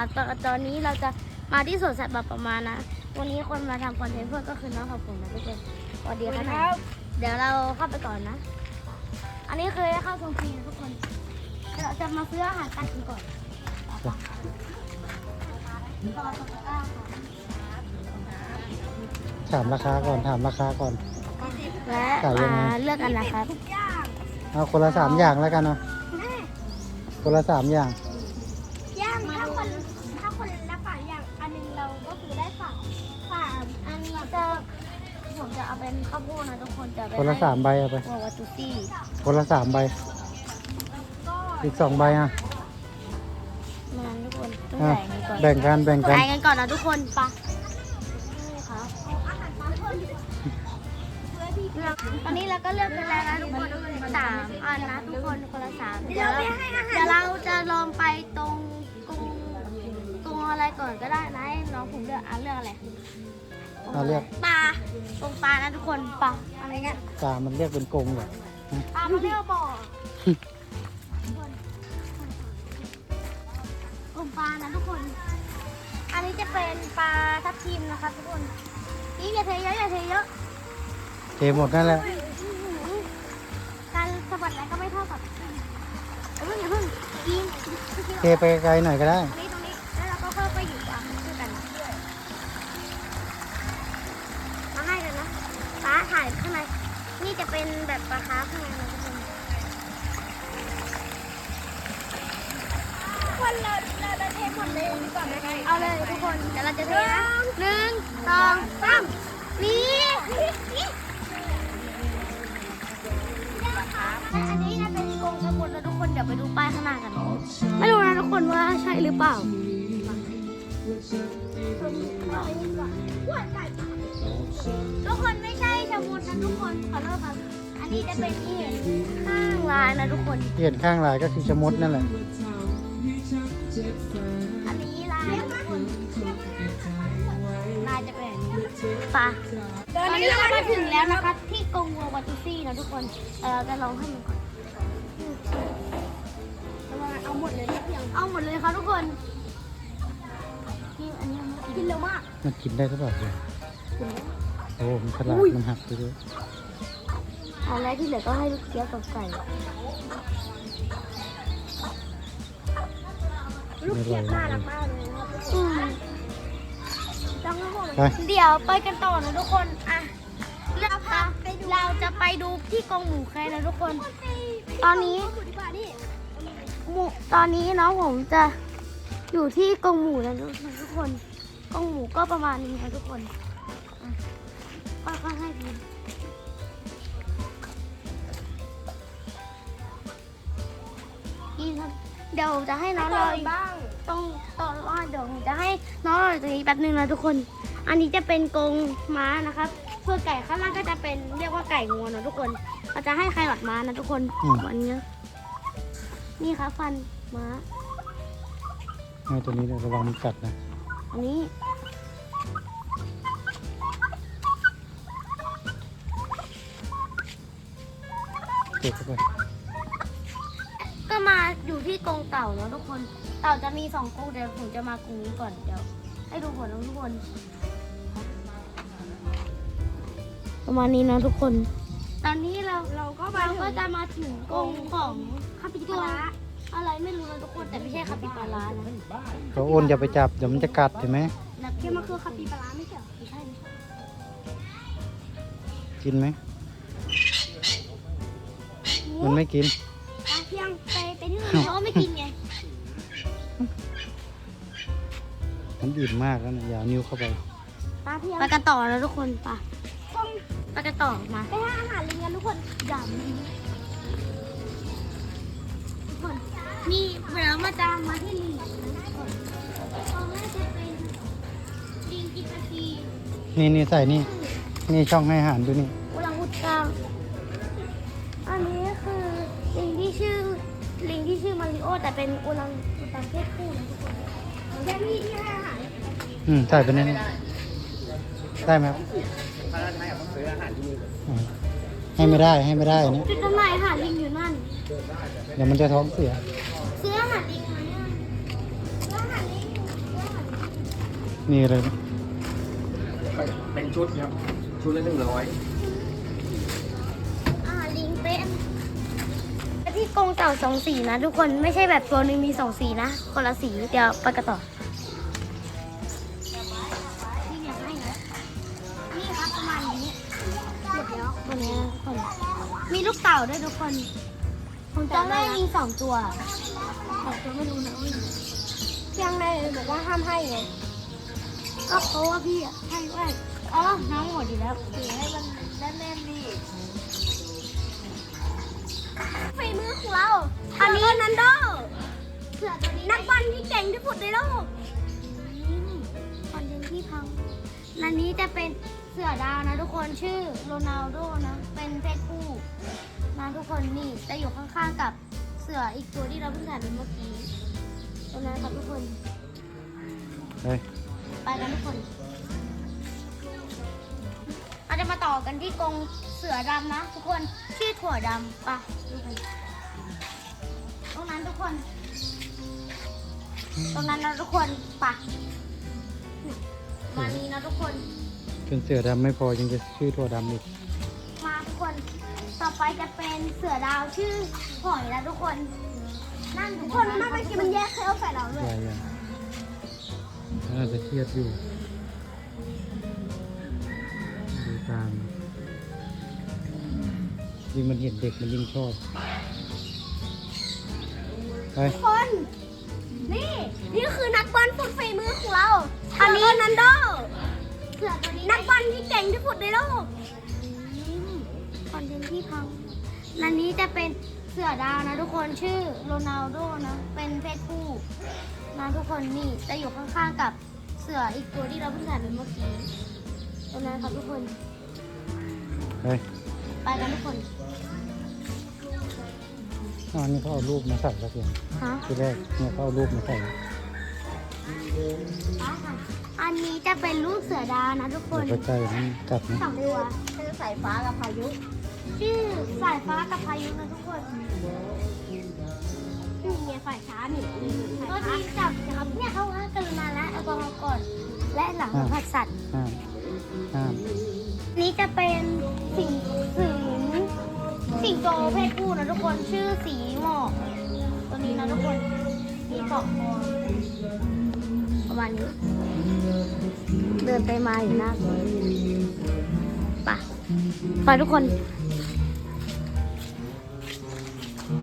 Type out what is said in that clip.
นะครับตอนตอนนี้เราจะมาที่สวนสัตว์แบบประมาณนะ วันนี้คนมาทำคอนเทนต์เพื่อนก็คือน้องขอบคุณนะทุกคนสวัสดีครับ เดี๋ยวเราเข้าไปก่อนนะ อันนี้เคยเข้าชมฟรีนะทุกคนเราจะมาซื้ออาหารกันก่อนต่อต่อตะกร้าค่ะถามราคาก่อนถามราคาก่อน และขายยังไงมาเลือกกันนะครับ เอาคนละสามอย่างแล้วกันเนาะคนละสามอย่างย่างถ้า คนถ้าคนละฝาอย่างอันหนึงเราก็คือได้ฝาฝาอันนี้จะผมจะเอาเป็นข้าวโพดนะทุกคนจะไปคนละสามใบเอาไปให้วาตุซี่คนละสามใบอีกสองใบอะมาทุกคนต้องอะแบ่งกันก่อนแบ่งกันแบ่งกัน แบ่งกันก่อนนะทุกคนไปะนี่ครับตอนนี้เราก็เลือกไปแล้วนะทุกคนสามอันนะทุกคนคนละสามเดี๋ยวเราเดี๋ยวเราจะลองไปตรง กรงกรงอะไรก่อนก็ได้นะให้น้องผมเลือกอันเลือกอะไรเอาเรียกปลาตรงปลานะทุกคนปลาอะไรเงี้ยตามันเรียกเป็นกรงเหรอปลาเขาเรียกว่าบ่อตรงปลานะทุกคน อันนี้จะเป็นปลาทับทิมนะคะทุกคนนี่อย่าเทเยอะอย่าเทเยอะเทหมดนั่นแหละการสะบัดอะไรก็ไม่เท่ากับอย่าเพิ่งอย่าเพิ่งกินเทไปไกลๆหน่อยก็ได้ เราเราเราเทหมดเลยดีกว่าไหมเอาเลยทุกคนเดี๋ยวเราจะเทนะหนึ่งสองสามนี่อันนี้นะเป็นกรงสมุดแล้วทุกคนเดี๋ยวไปดูป้ายข้างหน้ากัน ไม่รู้นะทุกคนว่าใช่หรือเปล่าทุกคนไม่ใช่สมุดนะทุกคนขอโทษครับอันนี้จะเป็นที่เห็นข้างลายนะทุกคนที่เห็นข้างลายก็คือชะมดนั่นแหละ ปะตอนนี้เรามาถึงแล้วนะคะที่กรงวัววัตุซี่นะทุกคน เออเราจะลองให้มันก่อนเอาหมดเลยนะเพียงเอาหมดเลยครับทุกคนนี่อันนี้มันกิกินนเร็วมาก มันกินได้หรือเปล่าเนี่ยโอ้ มันฉลาดมันหักไปด้วยเอาแล้วที่เหลือก็ให้ลูกเจี๊ยบกับไก่ลูกเจี๊ยบน่ารักมากเลยนะ ครับอืมต้องให้หมดไป เดี๋ยวไปกันต่อนะทุกคนอะเราพาเราจะไปดูที่กรงหมูแค่นะทุกคน ตอนนี้ดีกว่านี่หมูตอนนี้น้องผมจะอยู่ที่กรงหมูแล้วทุกคนกรงหมูก็ประมาณนี้นะทุกคนอะก็ก็ให้ดูนี่ครับ เดี๋ยวจะให้น้องรออยู่บ้างต้องต่อรอดเดี๋ยวผมจะให้น้องรออยู่ตรงนี้แป๊บนึงนะทุกคน อันนี้จะเป็นกรงม้านะครับส่วนไก่ข้างล่างก็จะเป็นเรียกว่าไก่งวนะทุกคนเราจะให้ใครหลัดม้านะทุกคนอืม วันนี้นี่ครับฟันม้า ให้ตัวนี้ระวังมันกัดนะ อันนี้ เก็บเข้าไป ก็มาอยู่ที่กรงเต่าแล้วทุกคน เต่าจะมีสองกรงเดี๋ยวผมจะมากรงนี้ก่อนเดี๋ยว ให้ดูผลนะทุกคน ประมาณนี้นะทุกคน ตอนนี้เราเราก็มาเราถึก็งจะมาถึงกรงของคาปิตับาวร่าอะไรไม่รู้นะทุกคนแต่ไม่ใช่คาปิบาร่านะเขาอ้นอย่าไปจับเดี๋ยวมันจะกัดเห็นไหมนะเพียงมันคือคาปิบาร่าไม่ใช่เหรอไม่ใช่ไม่ใช่กินไหม มันไม่กินอะเพี ยงไปไปที่อื่นเขาก็ไม่กินไงมันอิ่มมากแล้วนะอย่าเอานิ้วเข้าไป ตาเพียงไปกันต่อนะทุกคนไปต้องไปกันต่อมาไปให้อาหารลิงกันทุกคนอย่ามีทุกคนนี่เดี๋ยวมาจะมาที่ลิงนะทุกคนตอนแรกจะเป็นลิงกินนาทีนี่นี่ใส่นี่ นี่ช่องให้อาหารดูนี่ แต่เป็นอุลังอุตังเพศผู้นะทุกคนแค่นี้ที่ให้อาหารอืมใส่ไปนี่ได้ไหมครับอืมให้ไม่ได้ให้ไม่ได้อันนี่จุดจำหน่ายอาหารลิงอยู่นั่น เดี๋ยวมันจะท้องเสีย ซื้ออาหารลิงไหมอะแล้วอาหารลิงนี่เลยเป็นชุดครับ ชุดละหนึ่งร้อย กรงเต่าสองสีนะ ทุกคนไม่ใช่แบบตัวหนึงมีสองสีนะคนละสีเดี๋ยวไปกันต่อนี่เนี่ยให้นะนี่ครับประมาณนี้หมดแล้วตัวเนี้ยทุกคนมีลูกเต่าด้วยทุกคนผมจำได้ลิงสองตัวสองตัวไม่รู้นะว่าเพียงในบอกว่าห้ามให้ไงก็เพราะว่าพี่อะให้ไว้อ๋อน้องหมดอยู่แล้วถือให้มันแน่นๆดิ ฝีมือของเรา อันนี้นันโดเสือตัวนี้นักบอลที่เก่งที่สุดในโลกคอนเทนต์ที่พังอันนี้จะเป็นเสือดาวนะทุกคนชื่อโรนัลโดนะ เป็นเพศผู้นะทุกคนนี่จะอยู่ข้างๆกับเสืออีกตัวที่เราเพิ่งถ่ายไปเมื่อกี้ตรงนั้นครับทุกคน เฮ้ย ไปกันทุกคนเรา จะมาต่อกันที่กรงเสือดำนะ ทุกคนชื่อถั่วดำไปดูกันตรงนั้นทุกคน ตรงนั้นนะทุกคนไปมานี้นะทุกคนเป็นเสือดำไม่พอยังจะชื่อตัวดำอีกมาทุกคน ต่อไปจะเป็นเสือดาวชื่อหอยนะทุกคน นั่งอยู่คนมากไปกินมันแยกเคลใส่เราเลยใหญ่ยังน่าจะเครียดอยู่ดู ตามยิ่งมันเห็นเด็กมันยิ่งชอบ ไปคน นี่ นี่คือนักบอลสุดฝีมือของเราอันนี้นันโดเสือตัวนี้นักบอลที่เก่งที่สุดในโลกคอนเทนต์ที่พังอันนี้จะเป็นเสือดาวนะทุกคนชื่อโรนัลโดนะ เป็นเพศผู้นะทุกคนนี่จะอยู่ข้างๆกับเสืออีกตัวที่เราเพิ่งถ่ายไปเมื่อกี้ตรงนั้นครับทุกคน ไปไปกันทุกคนอ๋อนี่เขาเอารูปมาใส่แล้วเพียงฮะทีแรกเนี่ยเขาเอารูปมาใส่อันนี้จะเป็นลูกเสือดาวนะทุกคเดี๋ยนวใกล้ๆมันกัดนะสองตัวคือสายฟ้ากับพายุ ชื่อสายฟ้ากับพายุนะทุกคนนี่ไงฝ่ายช้านี่นี่ฝ่ายก็ช้าที่จับนะครับเนี่ยเขาห้ามกรุณาและแอลกอฮอล์ก่อน และหลังสัมผัสสัตว์ห้ามห้ามนี่จะเป็นสิงสิงสิง โตเพศผู้นะทุกคนชื่อสีหมอกตัวนี้นะทุกคนมีเกาะคอประมาณนี้ เดินไปมาอยู่หน้าสวนไปไปทุกคน